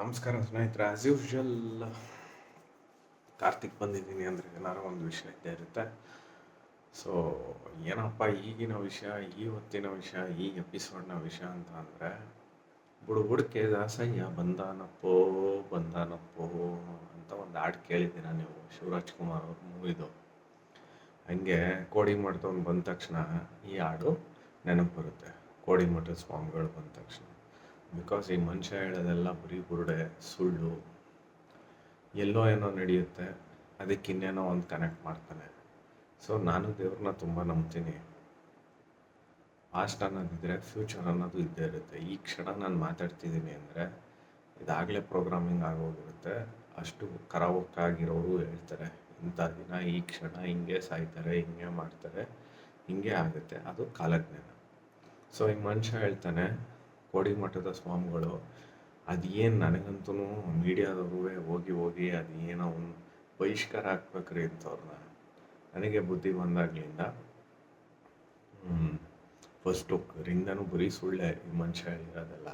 ನಮಸ್ಕಾರ ಸ್ನೇಹಿತರೆ as usual Karthik ಬಂದಿದ್ದೀನಿ ಅಂದರೆ ಏನಾರು ಒಂದು ವಿಷಯ ಇದ್ದೇ ಇರುತ್ತೆ. ಸೊ ಏನಪ್ಪ ಈಗಿನ ವಿಷಯ ಈ ಹೊತ್ತಿನ ವಿಷಯ, ಈ ಎಪಿಸೋಡ್ನ ವಿಷಯ ಅಂತ ಅಂದರೆ ಬುಡುಬುಡಕ್ಕೆ ದಾಸಯ್ಯ ಬಂದಾನಪ್ಪೋ ಬಂದಾನಪ್ಪೋ ಅಂತ ಒಂದು ಹಾಡು ಕೇಳಿದ್ದೀರ ನೀವು, ಶಿವರಾಜ್ ಕುಮಾರ್ ಅವ್ರ ಮೂವಿದು ಹಂಗೆ ಕೋಡಿ ಮಠದವ್ನು ಬಂದ ತಕ್ಷಣ ಈ ಹಾಡು ನೆನಪು ಬರುತ್ತೆ. ಕೋಡಿ ಮಠದ ಸ್ವಾಮಿಗಳು ಬಂದ ತಕ್ಷಣ. ಬಿಕಾಸ್ ಈ ಮನುಷ್ಯ ಹೇಳೋದೆಲ್ಲ ಬರೀ ಬುರುಡೆ ಸುಳ್ಳು, ಎಲ್ಲೋ ಏನೋ ನಡೆಯುತ್ತೆ, ಅದಕ್ಕೆ ಇನ್ನೇನೋ ಒಂದು ಕನೆಕ್ಟ್ ಮಾಡ್ತಾನೆ. ಸೊ ನಾನು ದೇವ್ರನ್ನ ತುಂಬ ನಂಬ್ತೀನಿ. ಪಾಸ್ಟ್ ಅನ್ನೋದಿದ್ರೆ ಫ್ಯೂಚರ್ ಅನ್ನೋದು ಇದ್ದೇ ಇರುತ್ತೆ. ಈ ಕ್ಷಣ ನಾನು ಮಾತಾಡ್ತಿದ್ದೀನಿ ಅಂದರೆ ಇದಾಗಲೇ ಪ್ರೋಗ್ರಾಮಿಂಗ್ ಆಗೋಗಿರುತ್ತೆ. ಅಷ್ಟು ಕರಾವಕ್ಕಾಗಿರೋರು ಹೇಳ್ತಾರೆ, ಇಂಥ ದಿನ ಈ ಕ್ಷಣ ಹಿಂಗೆ ಸಾಯ್ತಾರೆ, ಹಿಂಗೆ ಮಾಡ್ತಾರೆ, ಹಿಂಗೆ ಆಗುತ್ತೆ. ಅದು ಕಾಲಜ್ಞಾನ. ಸೊ ಈ ಮನುಷ್ಯ ಹೇಳ್ತಾನೆ ಕೋಡಿ ಮಠದ ಸ್ವಾಮಿಗಳು ಅದೇನು ನನಗಂತೂ ಮೀಡಿಯಾದವ್ರೂ ಹೋಗಿ ಹೋಗಿ ಅದು ಏನೋ ಒಂದು ಬಹಿಷ್ಕಾರ ಹಾಕ್ಬೇಕ್ರಿ ಅಂತವ್ರನ್ನ ನನಗೆ ಬುದ್ಧಿ ಬಂದಾಗ್ಲಿಂದ ಫಸ್ಟು ರಿಂದನೂ ಬರೀ ಸುಳ್ಳೆ ಈ ಮನುಷ್ಯ ಹೇಳಿರೋದೆಲ್ಲ.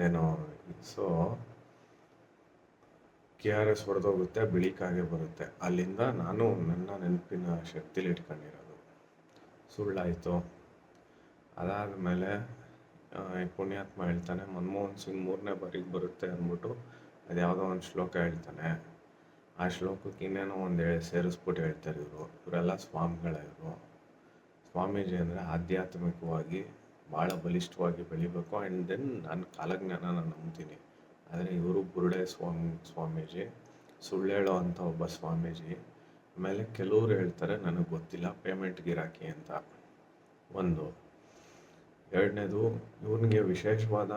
ಏನೋ ಸೊ ಕೆ ಆರ್ ಎಸ್ ಹೊಡೆದೋಗುತ್ತೆ ಬಿಳಿಕಾಗೆ ಬರುತ್ತೆ. ಅಲ್ಲಿಂದ ನಾನು ನನ್ನ ನೆನಪಿನ ಶಕ್ತಿಲಿ ಇಟ್ಕೊಂಡಿರೋದು. ಸುಳ್ಳಾಯಿತು. ಅದಾದಮೇಲೆ ಪುಣ್ಯಾತ್ಮ ಹೇಳ್ತಾನೆ, ಮನಮೋಹನ್ ಸಿಂಗ್ ಮೂರನೇ ಬಾರಿಗೆ ಬರುತ್ತೆ ಅಂದ್ಬಿಟ್ಟು ಅದು ಯಾವುದೋ ಒಂದು ಶ್ಲೋಕ ಹೇಳ್ತಾನೆ. ಆ ಶ್ಲೋಕಕ್ಕೆ ಇನ್ನೇನೋ ಒಂದು ಹೇಳಿ ಸೇರಿಸ್ಬಿಟ್ಟು ಹೇಳ್ತಾರೆ ಇವರು. ಇವರೆಲ್ಲ ಸ್ವಾಮಿಗಳೇ ಇವರು. ಸ್ವಾಮೀಜಿ ಅಂದರೆ ಆಧ್ಯಾತ್ಮಿಕವಾಗಿ ಭಾಳ ಬಲಿಷ್ಠವಾಗಿ ಬೆಳಿಬೇಕು. ಆ್ಯಂಡ್ ದೆನ್ ನಾನು ಕಾಲಜ್ಞಾನನ ನಂಬ್ತೀನಿ. ಆದರೆ ಇವರು ಬುರುಡೆ ಸ್ವಾಮಿ, ಸ್ವಾಮೀಜಿ. ಸುಳ್ಳು ಹೇಳೋ ಒಬ್ಬ ಸ್ವಾಮೀಜಿ. ಆಮೇಲೆ ಕೆಲವರು ಹೇಳ್ತಾರೆ, ನನಗೆ ಗೊತ್ತಿಲ್ಲ ಪೇಮೆಂಟ್ ಗಿರಾಕಿ ಅಂತ. ಒಂದು. ಎರಡನೇದು ಇವ್ನಿಗೆ ವಿಶೇಷವಾದ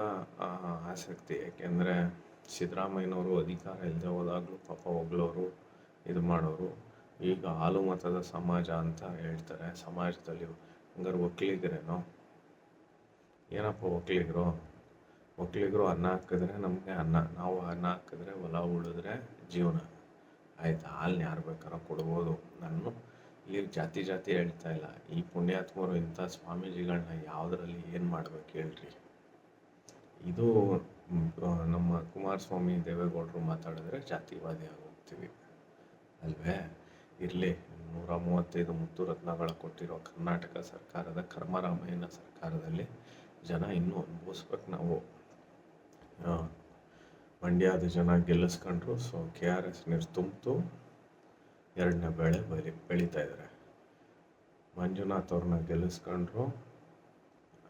ಆಸಕ್ತಿ. ಏಕೆಂದರೆ ಸಿದ್ದರಾಮಯ್ಯನವರು ಅಧಿಕಾರ ಇಲ್ಲದೆ ಹೋದಾಗಲೂ ಪಾಪ ಹೊಗಳೋರು, ಇದು ಮಾಡೋರು. ಈಗ ಹಾಲು ಮತದ ಸಮಾಜ ಅಂತ ಹೇಳ್ತಾರೆ. ಸಮಾಜದಲ್ಲಿ ಹಂಗಾರೆ ಒಕ್ಕಲಿಗರೇನೋ ಏನಪ್ಪ ಒಕ್ಕಲಿಗರು ಒಕ್ಕಲಿಗರು ಅನ್ನ ಹಾಕಿದ್ರೆ ನಮಗೆ ಅನ್ನ, ನಾವು ಅನ್ನ ಹಾಕಿದ್ರೆ ಹೊಲ ಉಳಿದ್ರೆ ಜೀವನ. ಆಯ್ತು? ಹಾಲು ಯಾರು ಬೇಕಾದ್ರೂ ಕೊಡ್ಬೋದು. ನಾನು ಇಲ್ಲಿ ಜಾತಿ ಜಾತಿ ಹೇಳ್ತಾ ಇಲ್ಲ. ಈ ಪುಣ್ಯಾತ್ಮರು ಇಂಥ ಸ್ವಾಮೀಜಿಗಳನ್ನ ಯಾವುದರಲ್ಲಿ ಏನು ಮಾಡ್ಬೇಕು ಹೇಳ್ರಿ? ಇದು ನಮ್ಮ ಕುಮಾರಸ್ವಾಮಿ ದೇವೇಗೌಡರು ಮಾತಾಡಿದ್ರೆ ಜಾತಿವಾದಿ ಆಗೋಗ್ತೀವಿ. ಅಲ್ವೇ? ಇರಲಿ, ನೂರ ಮೂವತ್ತೈದು ಮುತ್ತು ರತ್ನಗಳ ಕೊಟ್ಟಿರೋ ಕರ್ನಾಟಕ ಸರ್ಕಾರದ, ಕರ್ಮರಾಮಯ್ಯನ ಸರ್ಕಾರದಲ್ಲಿ ಜನ ಇನ್ನೂ ಅನುಭವಿಸ್ಬೇಕು ನಾವು. ಮಂಡ್ಯದ ಜನ ಗೆಲ್ಲಿಸ್ಕೊಂಡ್ರು ಸೊ ಕೆ ಆರ್ ಎಸ್ ನೀರು ತುಂಬಿತು. ಎರಡನೇ ಬೆಳೆ ಬೆಳಿ ಬೆಳೀತಾ ಇದ್ದಾರೆ. ಮಂಜುನಾಥ್ ಅವ್ರನ್ನ ಗೆಲ್ಲಿಸ್ಕೊಂಡ್ರು.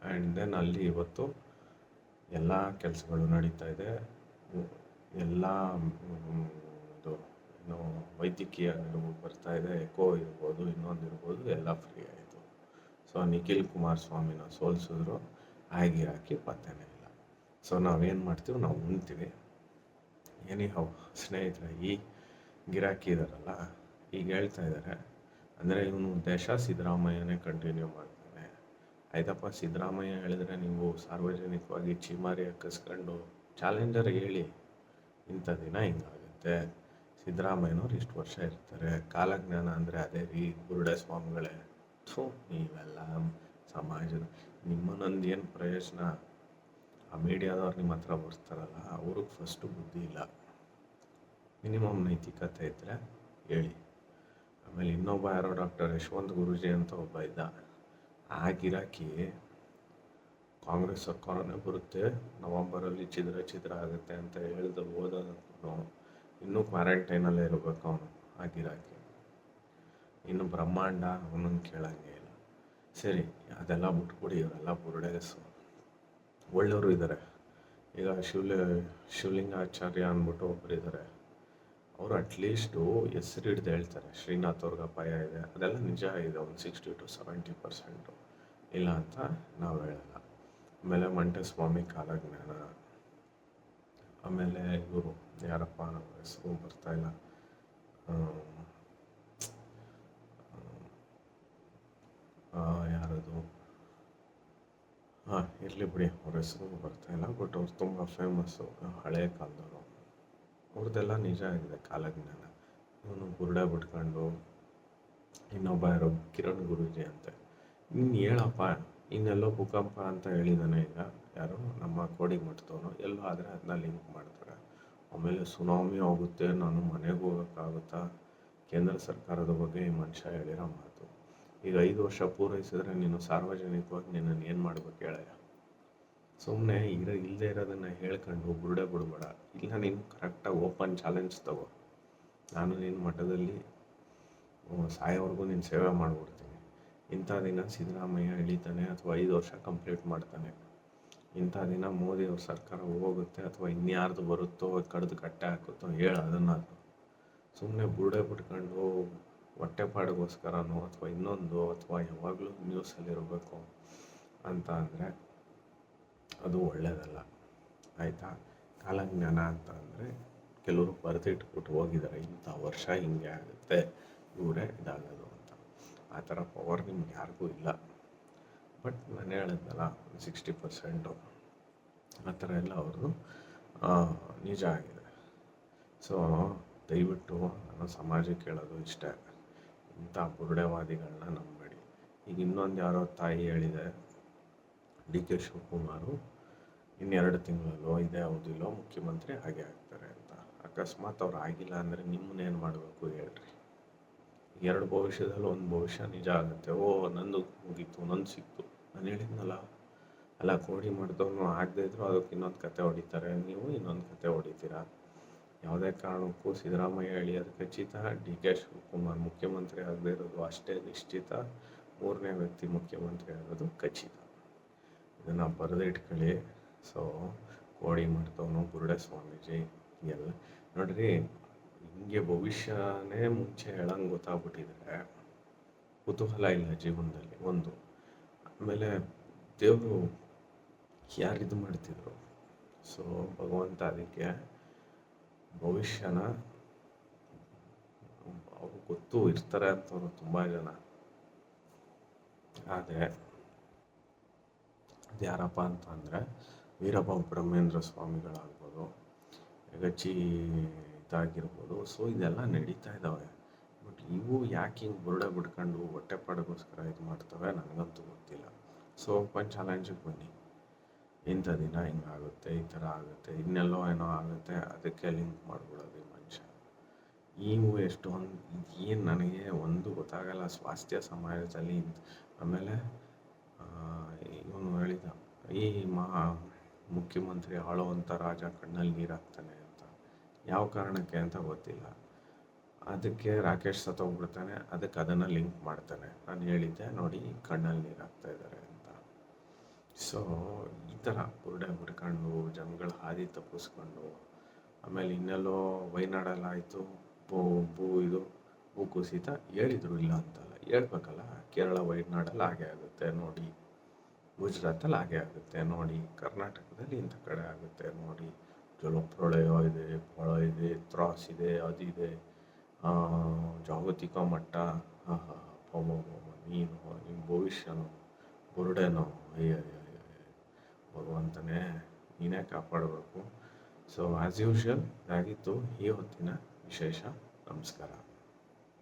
ಆ್ಯಂಡ್ ದೆನ್ ಅಲ್ಲಿ ಇವತ್ತು ಎಲ್ಲ ಕೆಲಸಗಳು ನಡೀತಾ ಇದೆ. ಎಲ್ಲ ಇದು, ಏನು, ವೈದ್ಯಕೀಯ ನೆರವು ಬರ್ತಾ ಇದೆ. ಎಕೋ ಇರ್ಬೋದು, ಇನ್ನೊಂದು ಇರ್ಬೋದು, ಎಲ್ಲ ಫ್ರೀ ಆಯಿತು. ಸೊ ನಿಖಿಲ್ ಕುಮಾರಸ್ವಾಮಿನ ಸೋಲಿಸಿದ್ರು. ಆಗಿ ಹಾಕಿ ಪತ್ತೆನೇ ಇಲ್ಲ. ಸೊ ನಾವೇನು ಮಾಡ್ತೀವಿ? ನಾವು ಉಣ್ತೀವಿ. ಏನಿ ಹೌ ಸ್ನೇಹಿತರೆ, ಈ ಗಿರಾಕಿ ಇದಾರಲ್ಲ ಈಗ ಹೇಳ್ತಾ ಇದ್ದಾರೆ. ಅಂದರೆ ಇವನು ದೇಶ ಸಿದ್ದರಾಮಯ್ಯನೇ ಕಂಟಿನ್ಯೂ ಮಾಡ್ತಾನೆ. ಆಯ್ತಪ್ಪ, ಸಿದ್ದರಾಮಯ್ಯ ಹೇಳಿದ್ರೆ ನೀವು ಸಾರ್ವಜನಿಕವಾಗಿ ಚೀಮಾರಿ ಹಾಕಿಸ್ಕೊಂಡು ಚಾಲೆಂಜರ್ ಹೇಳಿ. ಇಂಥ ದಿನ ಹಿಂಗಾಗುತ್ತೆ. ಸಿದ್ದರಾಮಯ್ಯನವ್ರು ಇಷ್ಟು ವರ್ಷ ಇರ್ತಾರೆ. ಕಾಲಜ್ಞಾನ ಅಂದರೆ ಅದೇ ರೀ ಗುರುಡೆ ಸ್ವಾಮಿಗಳೇ ಥೂ, ನೀವೆಲ್ಲ ಸಮಾಜದ ನಿಮ್ಮನ್ನೊಂದು ಏನು ಪ್ರಯೋಜನ? ಆ ಮೀಡಿಯಾದವ್ರು ನಿಮ್ಮ ಹತ್ರ ಬರ್ತಾರಲ್ಲ, ಅವ್ರಿಗೆ ಫಸ್ಟು ಬುದ್ಧಿ ಇಲ್ಲ. ಮಿನಿಮಮ್ ನೈತಿಕತೆ ಇದ್ದರೆ ಹೇಳಿ. ಆಮೇಲೆ ಇನ್ನೊಬ್ಬ ಯಾರೋ ಡಾಕ್ಟರ್ ಯಶವಂತ್ ಗುರೂಜಿ ಅಂತ ಒಬ್ಬ ಇದ್ದ ಆ ಗಿರಾಕಿ ಕಾಂಗ್ರೆಸ್ ಸರ್ಕಾರನೇ ಬರುತ್ತೆ, ನವಂಬರಲ್ಲಿ ಛಿದ್ರ ಛಿದ್ರ ಆಗುತ್ತೆ ಅಂತ ಹೇಳ್ದು ಓದೋನು ಇನ್ನೂ ಕ್ವಾರಂಟೈನಲ್ಲೇ ಇರಬೇಕು ಅವನು. ಆ ಗಿರಾಕಿ ಇನ್ನು ಬ್ರಹ್ಮಾಂಡ ಅವನನ್ನು ಕೇಳಂಗೆ ಇಲ್ಲ. ಸರಿ, ಅದೆಲ್ಲ ಬಿಟ್ಬಿಡಿ, ಇವರೆಲ್ಲ ಬುರುಡೆಗಸು. ಒಳ್ಳೆಯವರು ಇದ್ದಾರೆ. ಈಗ ಶಿವಲಿ ಶಿವಲಿಂಗಾಚಾರ್ಯ ಅಂದ್ಬಿಟ್ಟು ಒಬ್ಬರು ಇದ್ದಾರೆ ಅವರು ಅಟ್ಲೀಸ್ಟು ಹೆಸರು ಹಿಡ್ದು ಹೇಳ್ತಾರೆ. ಶ್ರೀನಾಥ್ ಅವ್ರಿಗೆ ಅಪಾಯ ಇದೆ. ಅದೆಲ್ಲ ನಿಜ ಇದೆ. ಒಂದು ಸಿಕ್ಸ್ಟಿ ಟು ಸೆವೆಂಟಿ ಪರ್ಸೆಂಟು ಇಲ್ಲ ಅಂತ ನಾವು ಹೇಳಲ್ಲ. ಆಮೇಲೆ ಮಂಟಸ್ವಾಮಿ ಕಾಲಜ್ಞಾನ. ಆಮೇಲೆ ಇವರು ಯಾರಪ್ಪ ಹೆಸರು ಬರ್ತಾ ಇಲ್ಲ. ಯಾರದು? ಹಾಂ, ಇರಲಿ ಬಿಡಿ. ಅವ್ರ ಹೆಸರು ಬರ್ತಾ ಇಲ್ಲ ಬಟ್ ಅವ್ರು ತುಂಬ ಫೇಮಸ್ಸು ಹಳೆಯ ಕಾಲದವರು. ಅವ್ರದ್ದೆಲ್ಲ ನಿಜ ಆಗಿದೆ ಕಾಲಜ್ಞಾನ ಇವನು ಬುರುಡೆ ಬಿಟ್ಕೊಂಡು ಇನ್ನೊಬ್ಬ ಯಾರೋ ಕಿರಣ್ ಗುರೂಜಿ ಅಂತೆ. ಇನ್ನು ಹೇಳಪ್ಪ, ಇನ್ನೆಲ್ಲೋ ಭೂಕಂಪ ಅಂತ ಹೇಳಿದಾನೆ ಈಗ. ಯಾರೋ ನಮ್ಮ ಕೋಡಿ ಮಠದವನು, ಎಲ್ಲೋ ಆದರೆ ಅದನ್ನ ಲಿಂಕ್ ಮಾಡ್ತಾರೆ. ಆಮೇಲೆ ಸುನಾಮಿ ಆಗುತ್ತೆ ನಾನು ಮನೆಗೆ ಹೋಗೋಕ್ಕಾಗುತ್ತಾ? ಕೇಂದ್ರ ಸರ್ಕಾರದ ಬಗ್ಗೆ ಈ ಮನುಷ್ಯ ಹೇಳಿರೋ ಮಾತು. ಈಗ ಐದು ವರ್ಷ ಪೂರೈಸಿದ್ರೆ ನೀನು ಸಾರ್ವಜನಿಕವಾಗಿ ನಿನ್ನನ್ನು ಏನು ಮಾಡ್ಬೇಕು ಹೇಳಯ್ಯ? ಸುಮ್ಮನೆ ಇರೋ ಇಲ್ಲದೆ ಇರೋದನ್ನು ಹೇಳ್ಕೊಂಡು ಬುರುಡೆ ಬಿಡಬೇಡ. ಇಲ್ಲ, ನೀನು ಕರೆಕ್ಟಾಗಿ ಓಪನ್ ಚಾಲೆಂಜ್ ತಗೋ. ನಾನು ನಿನ್ನ ಮಠದಲ್ಲಿ ಸಾಯೋವರೆಗೂ ನಿನ್ನ ಸೇವೆ ಮಾಡಿಬಿಡ್ತೀನಿ. ಇಂಥ ದಿನ ಸಿದ್ದರಾಮಯ್ಯ ಇಳಿತಾನೆ ಅಥವಾ ಐದು ವರ್ಷ ಕಂಪ್ಲೀಟ್ ಮಾಡ್ತಾನೆ. ಇಂಥ ದಿನ ಮೋದಿ ಅವ್ರ ಸರ್ಕಾರ ಹೋಗುತ್ತೆ ಅಥವಾ ಇನ್ಯಾರ್ದು ಬರುತ್ತೋ, ಕಡ್ದು ಕಟ್ಟೆ ಹಾಕುತ್ತೋ ಹೇಳು ಅದನ್ನು. ಸುಮ್ಮನೆ ಬುರುಡೆ ಬಿಟ್ಕೊಂಡು ಹೊಟ್ಟೆಪಾಡಿಗೋಸ್ಕರನೋ ಅಥವಾ ಇನ್ನೊಂದು ಅಥವಾ ಯಾವಾಗಲೂ ನ್ಯೂಸಲ್ಲಿರಬೇಕು ಅಂತ ಅಂದರೆ ಅದು ಒಳ್ಳೆಯದಲ್ಲ ಆಯಿತಾ? ಕಾಲಜ್ಞಾನ ಅಂತ ಅಂದರೆ ಕೆಲವರು ಬರೆದಿಟ್ಬಿಟ್ಟು ಹೋಗಿದ್ದಾರೆ, ಇಂಥ ವರ್ಷ ಹಿಂಗೆ ಆಗುತ್ತೆ, ಇವರೇ ಇದಾಗೋದು ಅಂತ. ಆ ಥರ ಪವರ್ ನಿಮ್ಗೆ ಯಾರಿಗೂ ಇಲ್ಲ. ಬಟ್ ನಾನು ಹೇಳಿದ್ನಲ್ಲ ಸಿಕ್ಸ್ಟಿ ಪರ್ಸೆಂಟು ಆ ಥರ ಎಲ್ಲ ಅವ್ರದ್ದು ನಿಜ ಆಗಿದೆ. ಸೊ ದಯವಿಟ್ಟು ನಾನು ಸಮಾಜಕ್ಕೆ ಹೇಳೋದು ಇಷ್ಟೇ. ಇಂಥ ಬುರುಡೆವಾದಿಗಳನ್ನ ನಂಬಬೇಡಿ ಈಗ ಇನ್ನೊಂದು ಯಾರೋ ತಾಯಿ ಹೇಳಿದೆ ಡಿ ಕೆ ಶಿವಕುಮಾರು ಇನ್ನೆರಡು ತಿಂಗಳಲ್ಲೋ ಇದೇ ಅವಧಿಲೋ ಮುಖ್ಯಮಂತ್ರಿ ಹಾಗೆ ಆಗ್ತಾರೆ ಅಂತ. ಅಕಸ್ಮಾತ್ ಅವ್ರು ಆಗಿಲ್ಲ ಅಂದರೆ ನಿಮ್ಮನ್ನೇನು ಮಾಡಬೇಕು ಹೇಳ್ರಿ. ಎರಡು ಭವಿಷ್ಯದಲ್ಲಿ ಒಂದು ಭವಿಷ್ಯ ನಿಜ ಆಗುತ್ತೆ. ಓ, ನಂದು ಮುಗೀತು, ನಂದು ಸಿಕ್ತು. ನಾನು ಹೇಳಿದ್ನಲ್ಲ. ಅಲ್ಲ, ಕೋಡಿ ಮಾಡಿದವನು ಆಗದೇ ಇದ್ರು ಅದಕ್ಕೆ ಇನ್ನೊಂದು ಕತೆ ಹೊಡಿತಾರೆ. ನೀವು ಇನ್ನೊಂದು ಕತೆ ಹೊಡಿತೀರಾ? ಯಾವುದೇ ಕಾರಣಕ್ಕೂ ಸಿದ್ದರಾಮಯ್ಯ ಹೇಳಿಯೋದು ಖಚಿತ, ಡಿ ಕೆ ಶಿವಕುಮಾರ್ ಮುಖ್ಯಮಂತ್ರಿ ಆಗದೇ ಇರೋದು ಅಷ್ಟೇ ನಿಶ್ಚಿತ. ಮೂರನೇ ವ್ಯಕ್ತಿ ಮುಖ್ಯಮಂತ್ರಿ ಆಗೋದು ಖಚಿತ. ಇದನ್ನು ಬರೆದಿಟ್ಕೊಳ್ಳಿ. ಸೊ ಕೋಡಿ ಮಾಡ್ತವನು ಬುರುಡೆ ಸ್ವಾಮೀಜಿ ಎಲ್ಲ ನೋಡ್ರಿ, ಹಿಂಗೆ ಭವಿಷ್ಯನೇ ಮುಂಚೆ ಹೇಳಂಗೆ ಗೊತ್ತಾಗ್ಬಿಟ್ಟಿದ್ರೆ ಕುತೂಹಲ ಇಲ್ಲ ಜೀವನದಲ್ಲಿ, ಒಂದು. ಆಮೇಲೆ ದೇವರು ಯಾರು ಇದು ಮಾಡ್ತಿದ್ರು? ಸೊ ಭಗವಂತ ಅದಕ್ಕೆ ಭವಿಷ್ಯನ ಅವ್ರು ಗೊತ್ತು ಇರ್ತಾರೆ ಅಂತವ್ರು ತುಂಬ ಜನ. ಆದರೆ ಯಾರಪ್ಪ ಅಂತ ಅಂದರೆ ವೀರಪ್ಪ ಬ್ರಹ್ಮೇಂದ್ರ ಸ್ವಾಮಿಗಳಾಗ್ಬೋದು ಗಚ್ಚಿ ಇದಾಗಿರ್ಬೋದು. ಸೊ ಇದೆಲ್ಲ ನಡೀತಾ ಇದ್ದಾವೆ ಬಟ್ ಇವು ಯಾಕೆ ಹಿಂಗೆ ಬುರುಡೆ ಹೊಟ್ಟೆ ಹೊಟ್ಟೆಪಾಡಿಗೋಸ್ಕರ ಇದು ಮಾಡ್ತವೆ ನನಗಂತೂ ಗೊತ್ತಿಲ್ಲ. ಸೊ ಓಪನ್ ಚಾಲೆಂಜಿಗೆ ಬನ್ನಿ. ಇಂಥ ದಿನ ಹಿಂಗಾಗುತ್ತೆ, ಈ ಥರ ಆಗುತ್ತೆ, ಇನ್ನೆಲ್ಲೋ ಏನೋ ಆಗುತ್ತೆ, ಅದಕ್ಕೆ ಲಿಂಕ್ ಮಾಡ್ಬಿಡೋದು ಮನುಷ್ಯ. ಇವು ಎಷ್ಟೊಂದು ಏನು ನನಗೆ ಒಂದು ಗೊತ್ತಾಗಲ್ಲ. ಸ್ವಾಸ್ಥ್ಯ ಸಮಾಜದಲ್ಲಿ ಆಮೇಲೆ ಇವನು ಹೇಳಿದ, ಈ ಮಹಾ ಮುಖ್ಯಮಂತ್ರಿ ಆಳುವಂಥ ರಾಜ ಕಣ್ಣಲ್ಲಿ ನೀರು ಹಾಕ್ತಾನೆ ಅಂತ. ಯಾವ ಕಾರಣಕ್ಕೆ ಅಂತ ಗೊತ್ತಿಲ್ಲ. ಅದಕ್ಕೆ ರಾಕೇಶ್ ಸತ್ತೋಗ್ಬಿಡ್ತಾನೆ ಅದಕ್ಕೆ ಅದನ್ನು ಲಿಂಕ್ ಮಾಡ್ತಾನೆ. ನಾನು ಹೇಳಿದ್ದೆ, ನೋಡಿ ಕಣ್ಣಲ್ಲಿ ನೀರು ಹಾಕ್ತಾ ಇದ್ದಾರೆ ಅಂತ. ಸೊ ಈ ಥರ ಬುರುಡೆ ಹುಡ್ಕೊಂಡು, ಜನಗಳ ಹಾದಿ ತಪ್ಪಿಸ್ಕೊಂಡು, ಆಮೇಲೆ ಇನ್ನೆಲ್ಲೋ ವೈನಾಡಲ್ಲಾಯಿತು ಭೂ ಭೂ ಇದು ಭೂ ಕುಸಿತ ಹೇಳಿದ್ರು ಇಲ್ಲ ಅಂತಲ್ಲ. ಹೇಳ್ಬೇಕಲ್ಲ, ಕೇರಳ ವೈನಾಡಲ್ಲಿ ಹಾಗೆ ಆಗುತ್ತೆ ನೋಡಿ, ಗುಜರಾತಲ್ಲಿ ಹಾಗೆ ಆಗುತ್ತೆ ನೋಡಿ, ಕರ್ನಾಟಕದಲ್ಲಿ ಇಂಥ ಕಡೆ ಆಗುತ್ತೆ ನೋಡಿ, ಜಲಪ್ರಳಯ ಇದೆ ಫಳ ಇದೆ, ತ್ರಾಸ್ ಇದೆ ಅದಿದೆ ಜಾಗತಿಕ ಮಟ್ಟ ನೀನು ನಿಮ್ಮ ಭವಿಷ್ಯನೋ, ಬುರುಡೆನೋ ಅಯ್ಯ ಭಗವಂತನೇ, ನೀನೇ ಕಾಪಾಡಬೇಕು. ಸೊ ಆ್ಯಸ್ ಯೂಶುವಲ್ ಇದಾಗಿತ್ತು ಈ ಹೊತ್ತಿನ ವಿಶೇಷ ನಮಸ್ಕಾರ.